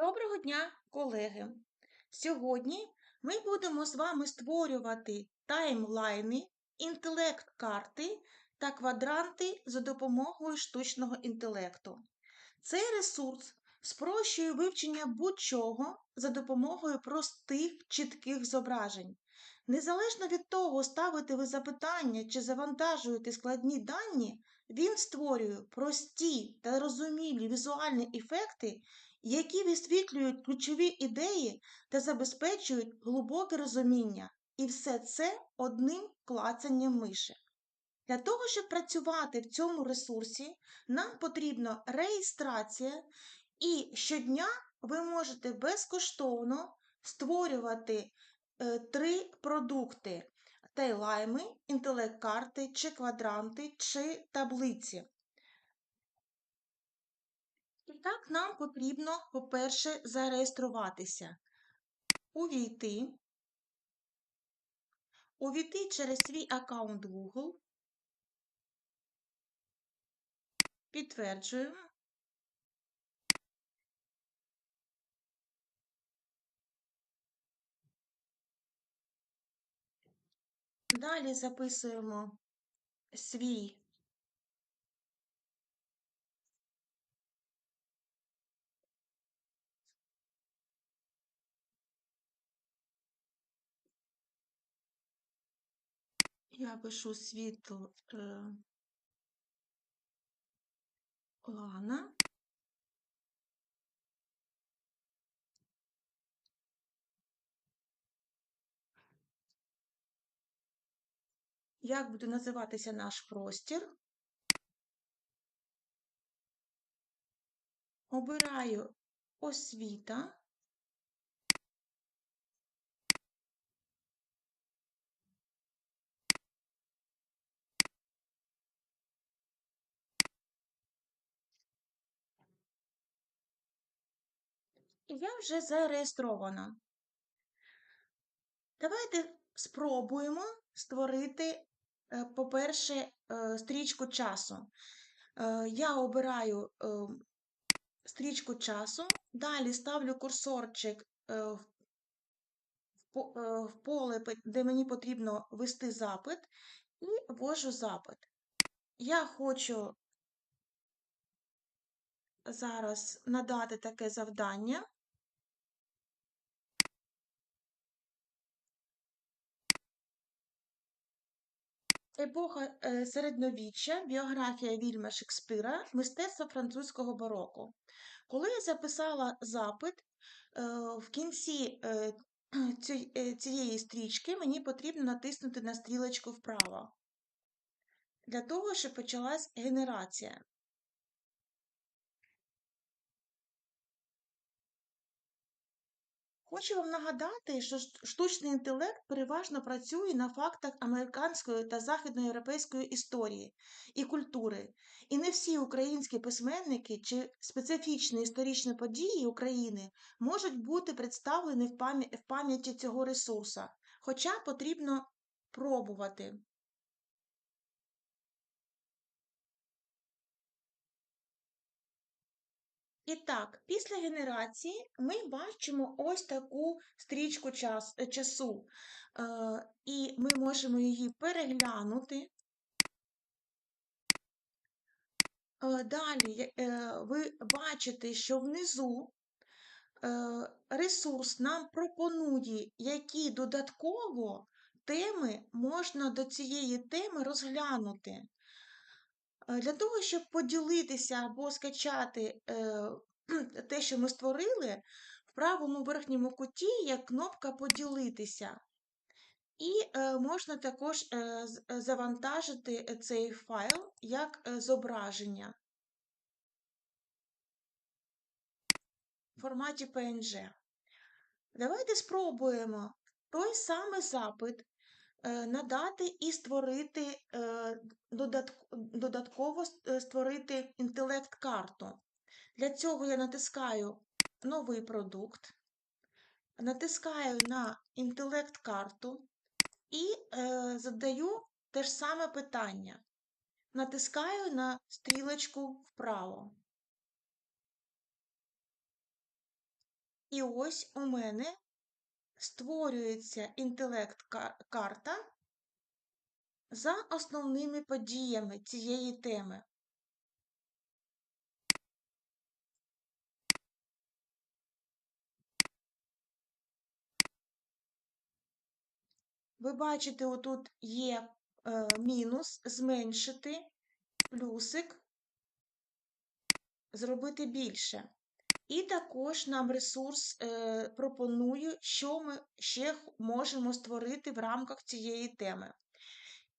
Доброго дня, колеги! Сьогодні ми будемо з вами створювати таймлайни, інтелект-карти та квадранти за допомогою штучного інтелекту. Цей ресурс спрощує вивчення будь-чого за допомогою простих, чітких зображень. Незалежно від того, ставите ви запитання чи завантажуєте складні дані, він створює прості та розумілі візуальні ефекти, які висвітлюють ключові ідеї та забезпечують глибоке розуміння. І все це одним клацанням миші. Для того, щоб працювати в цьому ресурсі, нам потрібна реєстрація, і щодня ви можете безкоштовно створювати е, три продукти: тайлайми, інтелект-карти, чи квадранти, чи таблиці. І так, нам потрібно, по-перше, зареєструватися, увійти, увійти через свій аккаунт Google, підтверджуємо. Далі записуємо свій Я пишу світло е. Як буде називатися наш простір? Обираю освіта. І я вже зареєстрована. Давайте спробуємо створити, по-перше, е, стрічку часу. Е, я обираю стрічку часу, далі ставлю курсорчик в поле, де мені потрібно ввести запит, і ввожу запит. Я хочу зараз надати таке завдання. Епоха е, середньовіччя, біографія Вільма Шекспіра, мистецтво французького бароко. Коли я записала запит, е, в кінці е, цієї стрічки мені потрібно натиснути на стрілочку вправо, для того, щоб почалась генерація. Хочу вам нагадати, що штучний інтелект переважно працює на фактах американської та західноєвропейської історії і культури, і не всі українські письменники чи специфічні історичні події України можуть бути представлені в пам'яті цього ресурсу, хоча потрібно пробувати. І так, після генерації ми бачимо ось таку стрічку час, е, часу, е, і ми можемо її переглянути. Е, далі е, ви бачите, що внизу е, ресурс нам пропонує, які додатково теми можна до цієї теми розглянути. Е, для того, щоб поділитися або скачати е, те, що ми створили, в правому верхньому куті є кнопка Поділитися. І е, можна також завантажити цей файл як зображення в форматі PNG. Давайте спробуємо той самий запит надати і створити е, додатково е, створити інтелект-карту. Для цього я натискаю новий продукт, натискаю на інтелект-карту і задаю те ж саме питання. Натискаю на стрілочку вправо. І ось у мене створюється інтелект-карта за основними подіями цієї теми. Ви бачите, отут є е, мінус, зменшити, плюсик, зробити більше. І також нам ресурс е, пропонує, що ми ще можемо створити в рамках цієї теми.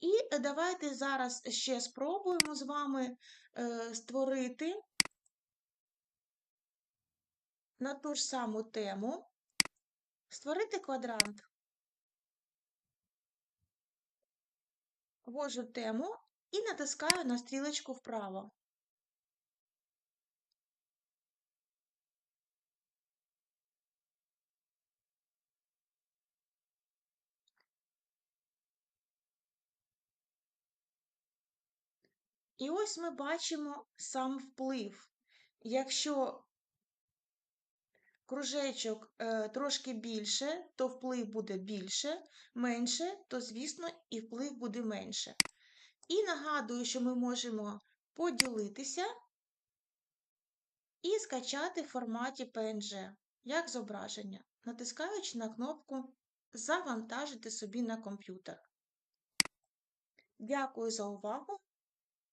І давайте зараз ще спробуємо з вами е, створити на ту ж саму тему, створити квадрант. Ввожу тему і натискаю на стрілочку вправо. І ось ми бачимо сам вплив. Якщо кружечок е, трошки більше, то вплив буде більше, менше, то, звісно, і вплив буде менше. І нагадую, що ми можемо поділитися і скачати в форматі PNG, як зображення, натискаючи на кнопку Завантажити собі на комп'ютер. Дякую за увагу!